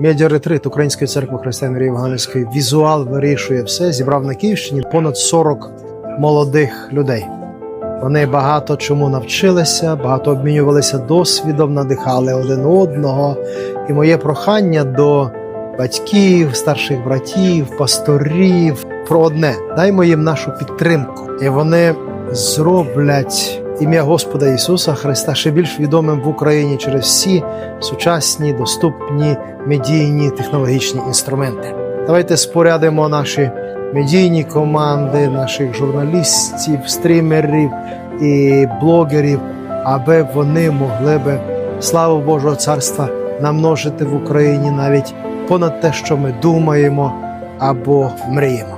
Медіаретрит Української церкви Християнської Євангельської візуал вирішує все. Зібрав на Київщині понад 40 молодих людей. Вони багато чому навчилися, багато обмінювалися досвідом, надихали один одного. І моє прохання до батьків, старших братів, пасторів про одне: даймо їм нашу підтримку, і вони зроблять ім'я Господа Ісуса Христа ще більш відомим в Україні через всі сучасні, доступні медійні технологічні інструменти. Давайте спорядимо наші медійні команди, наших журналістів, стрімерів і блогерів, аби вони могли би славу Божого царства намножити в Україні навіть понад те, що ми думаємо або мріємо.